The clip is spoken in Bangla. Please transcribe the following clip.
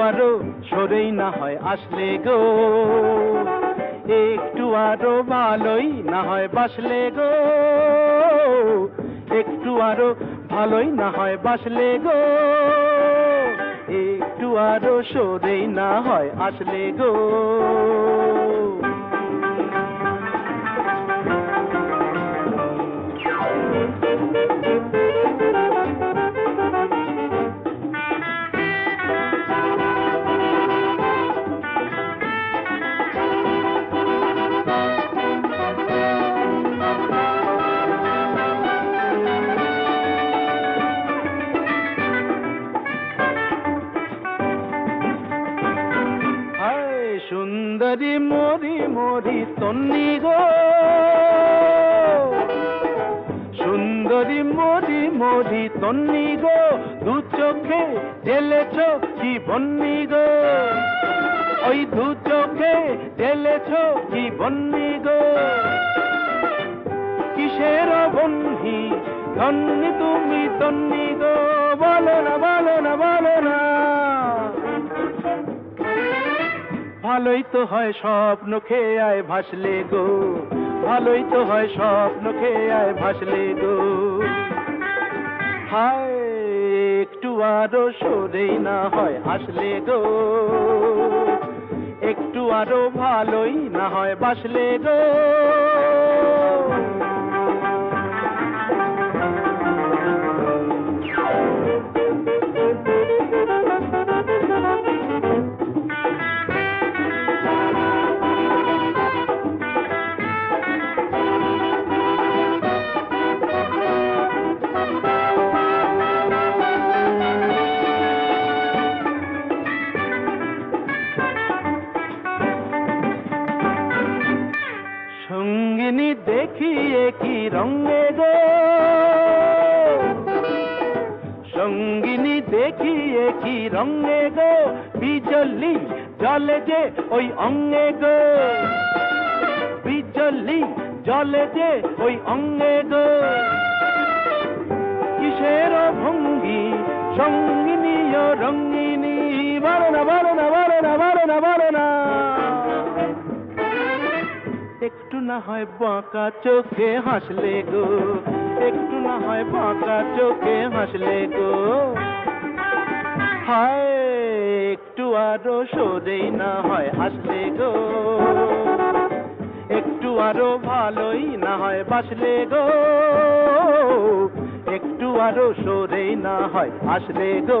আরও সরেই না হয় আসলে গো। একটু আরও ভালোই না হয় বাসলে গো। একটু আরও ভালোই না হয় বাসলে গো। একটু আরও সরেই না হয় আসলে গো। সুন্দরী মরি মরি তন্নি গো। সুন্দরী মরি মরি তন্নি গো, দু চোখে ঢেলেছ কি বন্নি গো। ওই দু চোখে ঢেলেছ কি বন্নি গো। কিসের বন্ধি ধন্যি তুমি তন্নি গো? বলো না বলো না বলো না। ভালোই তো হয় স্বপ্ন খেয়ে আয় ভাসলে গো। ভালোই তো হয় স্বপ্ন খেয়ে আয় ভাসলে গো। হায়, একটু আরও সরেই না হয় আসলে গো। একটু আরও ভালোই না হয় বাসলে গো। সঙ্গিনী দেখিয়ে কি রঙে গো? সঙ্গিনী দেখিয়ে কি রঙে গো? বিজলি জলে যে ওই অঙ্গে গো। বিজলি জলে যে ওই অঙ্গে গো। কিসের ভঙ্গি সঙ্গিনী ও রঙ্গিনী বলো না বলো না বলো না বলো না বলো না একটু না হয় বাঁকা চোখে হাসলে গো, একটু না হয় বাঁকা চোখে হাসলে গো। হায়, একটু আরও সরেই না হয় হাসলে গো। একটু আরও ভালোই না হয় বাসলে গো। একটু আরও সরেই না হয় আসলে গো।